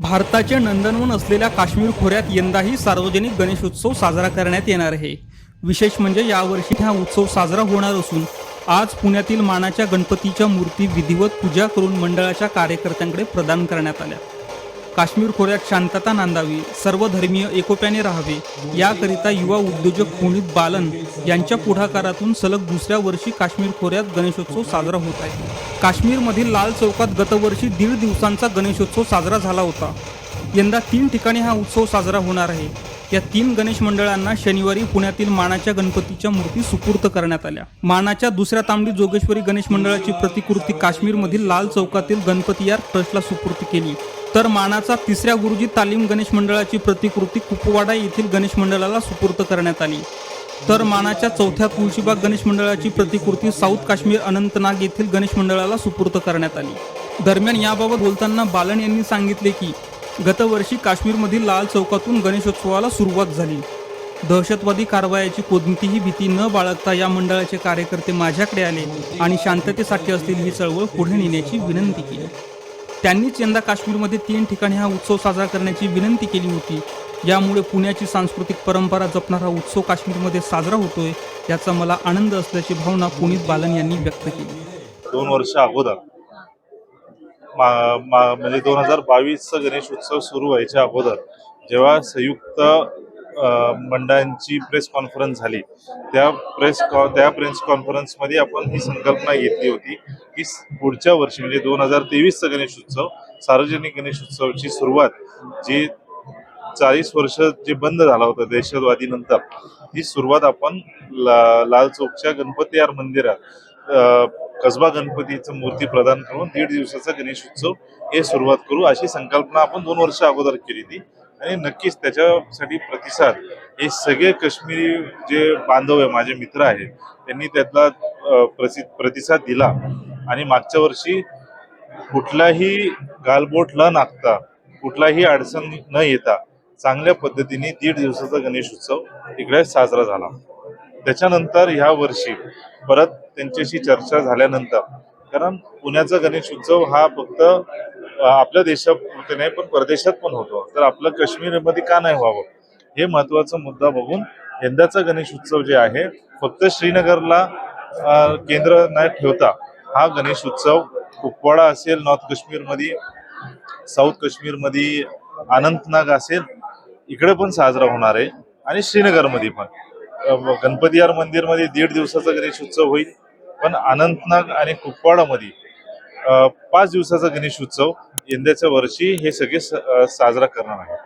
भारताचे नंदनवन असलेल्या काश्मीर खोऱ्यात यंदाही सार्वजनिक गणेशोत्सव साजरा करण्यात येणार आहे. विशेष म्हणजे यावर्षी हा उत्सव साजरा होणार असून आज पुण्यातील मानाच्या गणपतीच्या मूर्ती विधिवत पूजा करून मंडळाच्या कार्यकर्त्यांकडे प्रदान करण्यात आल्या. काश्मीर खोऱ्यात शांतता नांदावी सर्व धर्मीय एकोप्याने राहावे याकरिता युवा उद्योजक पुनीत बालन यांच्या पुढाकारातून सलग दुसऱ्या वर्षी काश्मीर खोऱ्यात गणेशोत्सव साजरा होत आहे. काश्मीरमधील लाल चौकात गतवर्षी दीड दिवसांचा गणेशोत्सव साजरा झाला होता. यंदा तीन ठिकाणी हा उत्सव साजरा होणार आहे. या तीन गणेश मंडळांना शनिवारी पुण्यातील मानाच्या गणपतीच्या मूर्ती सुपूर्त करण्यात आल्या. मानाच्या दुसऱ्या तांबडी जोगेश्वरी गणेश मंडळाची प्रतिकृती काश्मीरमधील लाल चौकातील गणपती यार ट्रस्टला सुपूर्त केली. तर मानाचा तिसऱ्या गुरुजी तालीम गणेश मंडळाची प्रतिकृती कुपवाडा येथील गणेश मंडळाला सुपूर्त करण्यात आली. तर मानाच्या चौथ्या तुळशीबाग गणेश मंडळाची प्रतिकृती साऊथ काश्मीर अनंतनाग येथील गणेश मंडळाला सुपूर्त करण्यात आली. दरम्यान याबाबत बोलताना बालन यांनी सांगितले की गतवर्षी काश्मीरमधील लाल चौकातून गणेशोत्सवाला सुरुवात झाली. दहशतवादी कारवायाची कोणतीही भीती न बाळगता या मंडळाचे कार्यकर्ते माझ्याकडे आले आणि शांततेसाठी असलेली ही चळवळ पुढे नेण्याची विनंती केली. त्यांनीच यंदा काश्मीरमध्ये तीन ठिकाणी हा उत्सव साजरा करण्याची विनंती केली होती. यामुळे पुण्याची सांस्कृतिक परंपरा जपणारा उत्सव काश्मीरमध्ये साजरा होतोय याचा मला आनंद असल्याची भावना पुनीत बालन यांनी व्यक्त केली. दोन वर्ष अगोदर मा- मा- म्हणजे दोन हजार बावीसचा गणेश उत्सव सुरू व्हायच्या अगोदर जेव्हा संयुक्त मंडळांची प्रेस कॉन्फरन्स झाली त्या प्रेस कॉ- त्या प्रेस कॉन्फरन्समध्ये आपण ही संकल्पना घेतली होती की पुढच्या वर्षी म्हणजे दोन हजार तेवीसचा गणेश उत्सव सार्वजनिक गणेश उत्सवाची सुरुवात जी चाळीस वर्ष जे बंद झाला होता दहशतवादी नंतर ती सुरुवात आपण ला, लाल चौकच्या गणपती यार मंदिरात कसबा गणपतीचं मूर्ती प्रदान करून दीड दिवसाचा गणेश उत्सव हे सुरुवात करू अशी संकल्पना आपण दोन वर्ष अगोदर केली ती आणि नक्कीच त्याच्यासाठी प्रतिसाद हे सगळे काश्मीरी जे बांधव आहे माझे मित्र आहेत त्यांनी त्यातला प्रसि- प्रतिसाद दिला. आणि मागच्या वर्षी कुठलाही गालबोट न नागता कुठलाही अडचण न येता चांगल्या पद्धतीने दीड दिवसाचा गणेश उत्सव इकडे साजरा झाला. त्याच्यानंतर ह्या वर्षी परत त्यांच्याशी चर्चा झाल्यानंतर कारण पुण्याचा गणेश उत्सव हा फक्त आपल्या देशापुरते नाही पण परदेशात पण होतो. तर आपलं काश्मीरमध्ये का नाही व्हावं? हे महत्त्वाचा मुद्दा बघून यंदाचा गणेश उत्सव जे आहे फक्त श्रीनगरला केंद्र न ठेवता हा गणेश उत्सव कुपवाडा असेल नॉर्थ काश्मीरमध्ये साऊथ काश्मीरमध्ये अनंतनाग असेल इकडे पण साजरा होणार आहे. आणि श्रीनगरमध्ये पण. गणपती यार मंदिरमध्ये दीड दिवसाचा गणेश उत्सव होईल. पण अनंतनाग आणि कुपवाडामध्ये पाच दिवसाचा गणेश उत्सव यंदाच्या वर्षी हे सगळे साजरा करणार आहे.